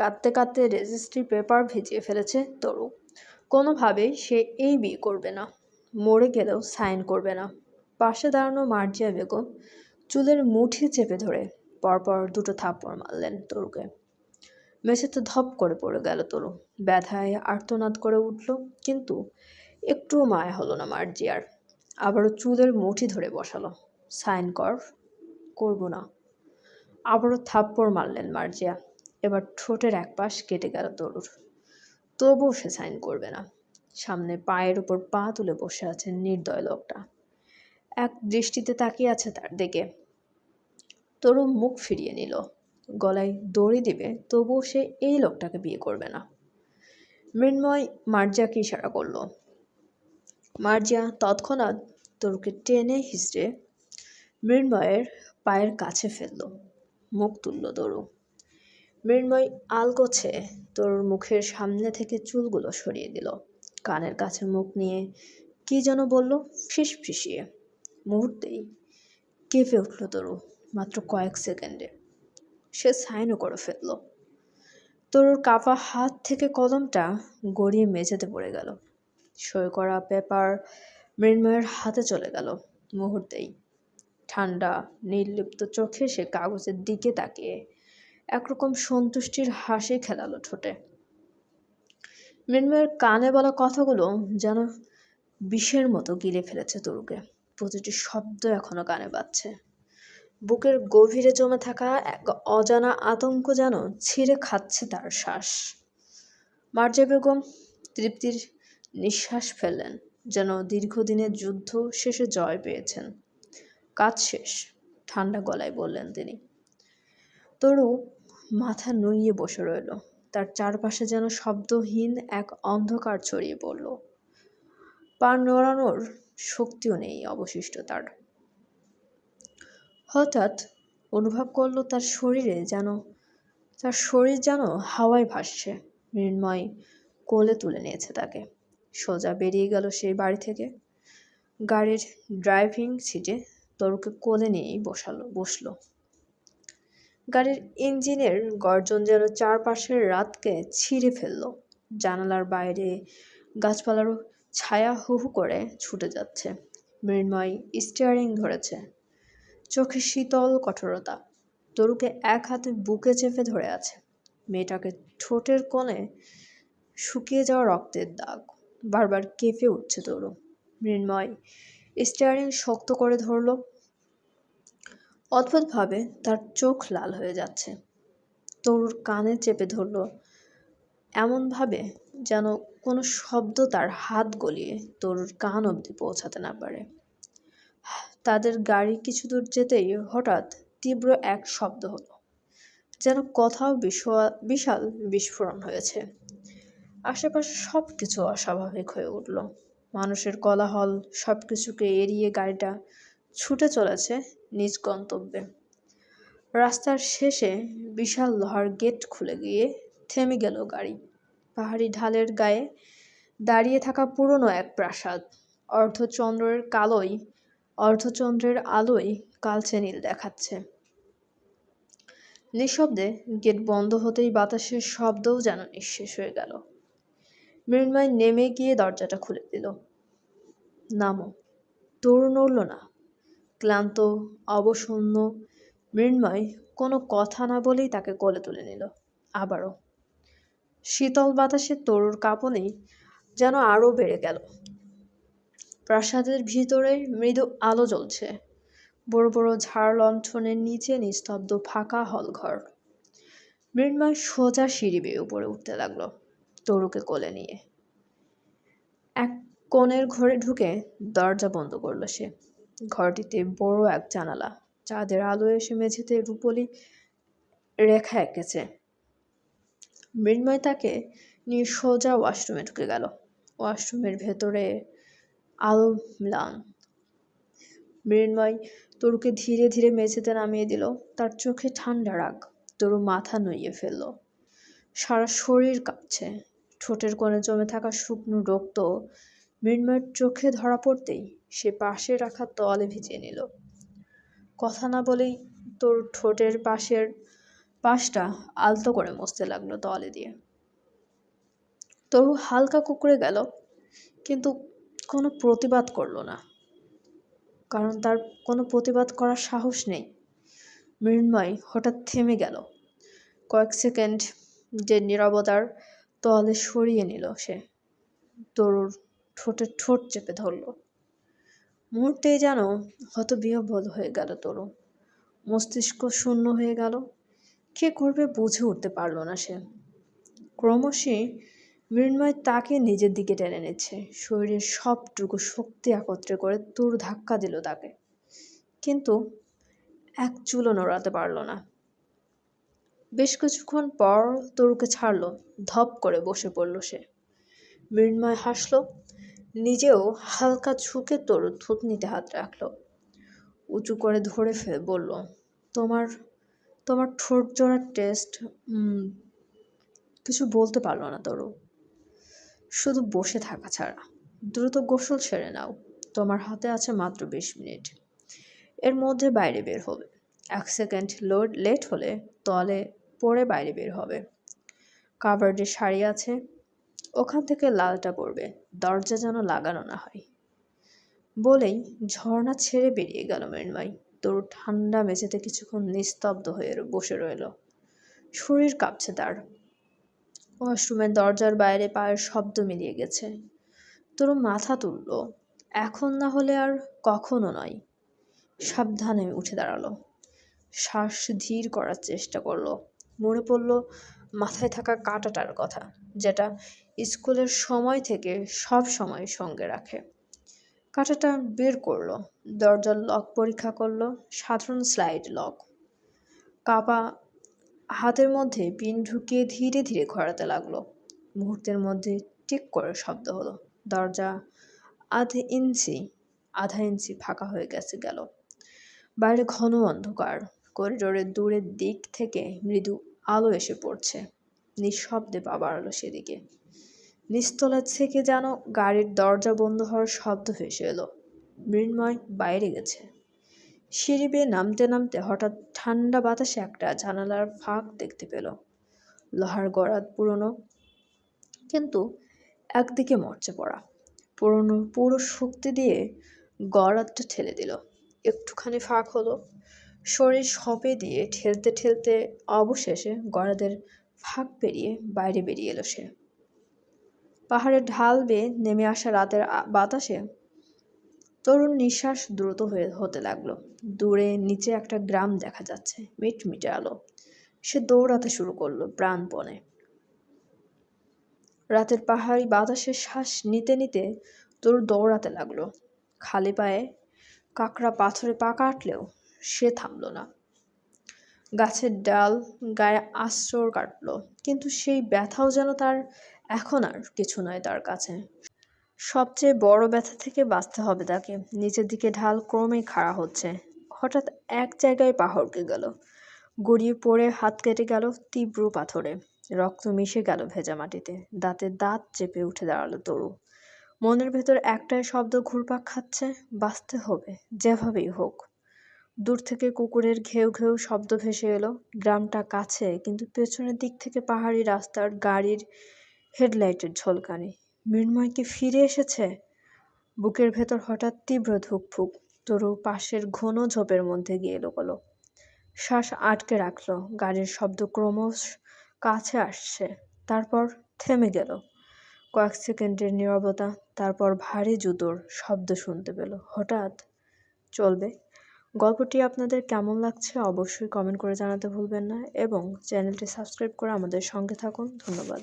কাঁদতে কাঁদতে registry paper ভিজিয়ে ফেলেছে তরু। কোনোভাবেই সে এই বিয়ে করবে না, মরে গেলেও সাইন করবে না। পাশে দাঁড়ানো মার্জিয়া বেগম চুলের মুঠি চেপে ধরে পরপর দুটো থাপ্পড় মারলেন তরুকে। মেঝেতে ধপ করে পড়ে গেল তরু। ব্যথায় আর্তনাদ করে উঠল, কিন্তু একটুও মায়া হলো না মার্জিয়ার। আবারও চুলের মুঠি ধরে বসালো সাইন কর, করব না। আবারও থাপ্পড় মারলেন মার্জিয়া। এবার ঠোঁটের এক পাশ কেটে গেল তরুর। তবুও সে সাইন করবে না। সামনে পায়ের উপর পা তুলে বসে আছেন নির্দয় লোকটা। এক দৃষ্টিতে তাকিয়ে আছে তার দিকে। তরু মুখ ফিরিয়ে নিল। গলায় দড়ি দিবে, তবুও সে এই লোকটাকে বিয়ে করবে না। মৃন্ময় মার্জিয়াকে ইশারা করল। মার্জিয়া তৎক্ষণাৎ তরুকে টেনে হিসড়ে মৃন্ময়ের পায়ের কাছে ফেলল। মুখ তুলল তরু। মৃন্ময় আলগোছে তোর মুখের সামনে থেকে চুলগুলো সরিয়ে দিল। কানের কাছে মুখ নিয়ে কি যেন বলল, ফিস ফিসিয়ে। মুহূর্তেই কেঁপে উঠল তরু, মাত্র কয়েক সেকেন্ডে। সে সাইনও করে ফেলল। তরুর কাপা হাত থেকে কলমটা গড়িয়ে মেঝেতে পড়ে গেল। সই করা পেপার মৃন্ময়ের হাতে চলে গেল। মুহূর্তেই ঠান্ডা, নির্লিপ্ত চোখে সে কাগজের দিকে তাকিয়ে একরকম সন্তুষ্টির হাসি খেলালো ঠোঁটে। মৃন্ময়ের কানে বলা কথাগুলো যেন বিষের মতো গিলে ফেলেছে তরুকে প্রতিটি শব্দ এখনও কানে বাজছে। বুকের গভীরে জমে থাকা এক অজানা আতঙ্ক যেন ছিঁড়ে খাচ্ছে তার শ্বাস। মার্জা বেগম তৃপ্তির নিঃশ্বাস ফেললেন, যেন দীর্ঘদিনের যুদ্ধ শেষে জয় পেয়েছেন। কাজ শেষ, ঠান্ডা গলায় বললেন তিনি। তরু মাথা নুইয়ে বসে রইল। তার চারপাশে যেন শব্দহীন এক অন্ধকার ছড়িয়ে পড়ল। পা নড়ানোর শক্তিও নেই অবশিষ্ট তার। হঠাৎ অনুভব করল তার শরীরে যেন, তার শরীর যেন হাওয়ায় ভাসছে। মৃন্ময় কোলে তুলে নিয়েছে তাকে। সোজা বেরিয়ে গেল সেই বাড়ি থেকে। গাড়ির ড্রাইভিং সিটে তরুকে কোলে নিয়েই বসালো, বসল। গাড়ির ইঞ্জিনের গর্জন যেন চারপাশের রাতকে ছিঁড়ে ফেলল। জানালার বাইরে গাছপালারও ছায়া হু হু করে ছুটে যাচ্ছে। মৃন্ময় স্টিয়ারিং ধরেছে। চোখে শীতল কঠোরতা। তরুকে এক হাতে বুকে চেপে ধরে আছে। মেয়েটাকে ঠোঁটের কোণে শুকিয়ে যাওয়া রক্তের দাগ। বারবার কেঁপে উঠছে তরু। মৃন্ময় স্টিয়ারিং শক্ত করে ধরল। অদ্ভুতভাবে তার চোখ লাল হয়ে যাচ্ছে। তরুর কানে চেপে ধরল, এমনভাবে যেন কোনো শব্দ তার হাত গলিয়ে তরুর কান অবধি পৌঁছাতে না পারে। তাদের গাড়ি কিছু দূর যেতেই হঠাৎ তীব্র এক শব্দ হলো, যেন কোথাও বিশাল বিস্ফোরণ হয়েছে। আশেপাশে সব কিছু অস্বাভাবিক হয়ে উঠল। মানুষের কোলাহল সব কিছুকে এড়িয়ে গাড়িটা ছুটে চলেছে নিজ গন্তব্যে। রাস্তার শেষে বিশাল লোহার গেট খুলে গিয়ে থেমে গেল গাড়ি। পাহাড়ি ঢালের গায়ে দাঁড়িয়ে থাকা পুরনো এক প্রাসাদ। অর্ধচন্দ্রের কালোই, অর্ধচন্দ্রের আলোয় কালচে নীল দেখাচ্ছে। নিঃশব্দে গেট বন্ধ হতেই বাতাসের শব্দও যেন নিঃশেষ হয়ে গেল। মৃন্ময় নেমে গিয়ে দরজাটা খুলে দিল। নামো। তোর নড়ল না। ক্লান্ত, অবসন্ন, মৃন্ময় কোনো কথা না বলেই তাকে কোলে তুলে নিল। আবারও। শীতল বাতাসে তরুর কাঁপনেই যেন আরও বেড়ে গেল। প্রাসাদের ভিতরে মৃদু আলো জ্বলছে। বড় বড় ঝাড় লণ্ঠনের নিচে নিস্তব্ধ ফাঁকা হলঘর। মৃন্ময় সোজা সিঁড়ি বেয়ে উপরে উঠতে লাগল তরুকে কোলে নিয়ে। এক কোণের ঘরে ঢুকে দরজা বন্ধ করল সে। ঘরটিতে বড় এক জানালা। চাঁদের আলো এসে মেঝেতে রূপলি রেখা এঁকেছে। মৃন্ময় তাকে নিয়ে সোজা ওয়াশরুমে ঢুকে গেল। ওয়াশরুমের ভেতরে আলো ম্লান মৃন্ময় তরুকে ধীরে ধীরে মেঝেতে নামিয়ে দিল। তার চোখে ঠান্ডা রাগ। তরু মাথা নুইয়ে ফেলল। সারা শরীর কাঁপছে। ঠোঁটের কোণে জমে থাকা শুকনো রক্ত মৃন্ময়ের চোখে ধরা পড়তেই সে পাশে রাখা তলে ভিজিয়ে নিল। কথা না বলেই তোর ঠোঁটের পাশের পাশটা আলতো করে মসতে লাগল তলে দিয়ে। তরু হালকা কুকুরে গেল, কিন্তু কোনো প্রতিবাদ করল না। কারণ তার কোনো প্রতিবাদ করার সাহস নেই। মৃন্ময় হঠাৎ থেমে গেল। কয়েক সেকেন্ড যে নিরবতার তলে সরিয়ে নিল সে। তরুর ঠোঁটে ঠোঁট চেপে ধরল। মুহূর্তেই যেন হতবিহ্বল হয়ে গেল তরু। মস্তিষ্ক শূন্য হয়ে গেল। কে করবে বুঝে উঠতে পারল না সে। ক্রমশই মৃন্ময় তাকে নিজের দিকে টেনে নিচ্ছে। শরীরের সবটুকু শক্তি একত্রে করে তোর ধাক্কা দিল তাকে। কিন্তু এক চুলও নড়াতে পারল না। বেশ কিছুক্ষণ পর তরুকে ছাড়লো। ধপ করে বসে পড়ল সে। মৃন্ময় হাসল। নিজেও হালকা ঝুঁকে তরু থুতনিতে হাত রাখল। উঁচু করে ধরে ফেলে বলল, তোমার তোমার ঠোঁট জোড়ার টেস্ট কিছু বলতে পারল না তরু। শুধু বসে থাকা ছাড়া। দ্রুত গোসল সেরে নাও। তোমার হাতে আছে মাত্র বিশ মিনিট। এর মধ্যে বাইরে বের হবে। এক সেকেন্ড লোড লেট হলে তলে পরে বাইরে বের হবে। কাভার্ডে শাড়ি আছে। ওখান থেকে লালটা পড়বে, দরজা যেন লাগানো না হয়। বলেই ঝর্ণা ছেড়ে বেরিয়ে গেল মৃন্ময় তোর ঠান্ডা মেঝেতে কিছুক্ষণ নিস্তব্ধ হয়ে বসে রইল। শরীর কাঁপছে তার। ওয়াশরুমের দরজার বাইরে পায়ের শব্দ মিলিয়ে গেছে। তোর মাথা তুলল। এখন না হলে আর কখনো নয়। সাবধানে উঠে দাঁড়াল। শ্বাস ধীর করার চেষ্টা করল। মনে পড়ল মাথায় থাকা কাঁটাটার কথা, যেটা স্কুলের সময় থেকে সব সময় সঙ্গে রাখে। কাঁটাটা বের করল, দরজার লক পরীক্ষা করল, সাধারণ স্লাইড লক। কাপা হাতের মধ্যে পিন ঢুকিয়ে ধীরে ধীরে ঘোরাতে লাগল। মুহূর্তের মধ্যে টিক করে শব্দ হলো। দরজা আধ ইঞ্চি, আধা ইঞ্চি ফাঁকা হয়ে গেছে গেল। বাইরে ঘন অন্ধকার। করিডোরের দূরের দিক থেকে মৃদু আলো এসে পড়ছে। নিঃশব্দে পা বাড়ালো সেদিকে। নিস্তলা থেকে যেন গাড়ির দরজা বন্ধ হওয়ার শব্দ ভেসে এলো। মৃন্ময় বাইরে গেছে। সিঁড়ি বেয়ে নামতে নামতে হঠাৎ ঠান্ডা বাতাসে একটা জানালার ফাঁক দেখতে পেল। লোহার গড়াত পুরনো, কিন্তু একদিকে মরচে পড়া। পুরনো পুরো শক্তি দিয়ে গড়াতটা ঠেলে দিল। একটুখানি ফাঁক হলো। শরীর সপে দিয়ে ঠেলতে ঠেলতে অবশেষে গড়াদের ফাঁক পেরিয়ে বাইরে বেরিয়ে এলো সে। পাহাড়ের ঢাল বেয়ে নেমে আসা রাতের বাতাসে। তরুণ নিঃশ্বাস দ্রুত হয়ে হতে লাগল। দূরে নিচে একটা গ্রাম দেখা যাচ্ছে, মিটমিটে আলো। সে দৌড়াতে শুরু করল প্রাণপণে। রাতের পাহাড়ি বাতাসে শ্বাস নিতে নিতে তোর দৌড়াতে লাগল। খালি পায়ে কাঁকড়া পাথরে পা কাটলেও সে থামল না। গাছের ডাল গায়ে আশ্রর কাটলো, কিন্তু সেই ব্যথাও যেন তার এখন আর কিছু নয় তার কাছে। সবচেয়ে বড় ব্যথা থেকে বাঁচতে হবে তাকে। নিচের দিকে ঢাল ক্রমেই খাড়া হচ্ছে। হঠাৎ এক জায়গায় পাহড়কে গেল। গড়িয়ে পড়ে হাত কেটে গেল তীব্র পাথরে। রক্ত মিশে গেল ভেজা মাটিতে। দাঁতে দাঁত চেপে উঠে দাঁড়াল তরু। মনের ভেতর একটাই শব্দ ঘুরপাক খাচ্ছে, বাঁচতে হবে, যেভাবেই হোক। দূর থেকে কুকুরের ঘেউ ঘেউ শব্দ ভেসে এলো। গ্রামটা কাছে, কিন্তু পেছনের দিক থেকে পাহাড়ি রাস্তার গাড়ির হেডলাইটের ঝলকানি। মৃন্ময় কি ফিরে এসেছে? বুকের ভেতর হঠাৎ তীব্র ধুকফুক। তরু পাশের ঘন ঝোপের মধ্যে গিয়ে লোকলো। শ্বাস আটকে রাখল। গাড়ির শব্দ ক্রমশ কাছে আসছে। তারপর থেমে গেল। কয়েক সেকেন্ডের নীরবতা, তারপর ভারী জুতোর শব্দ শুনতে পেল। হঠাৎ চলবে। গল্পটি আপনাদের কেমন লাগছে অবশ্যই কমেন্ট করে জানাতে ভুলবেন না এবং চ্যানেলটি সাবস্ক্রাইব করে আমাদের সঙ্গে থাকুন। ধন্যবাদ।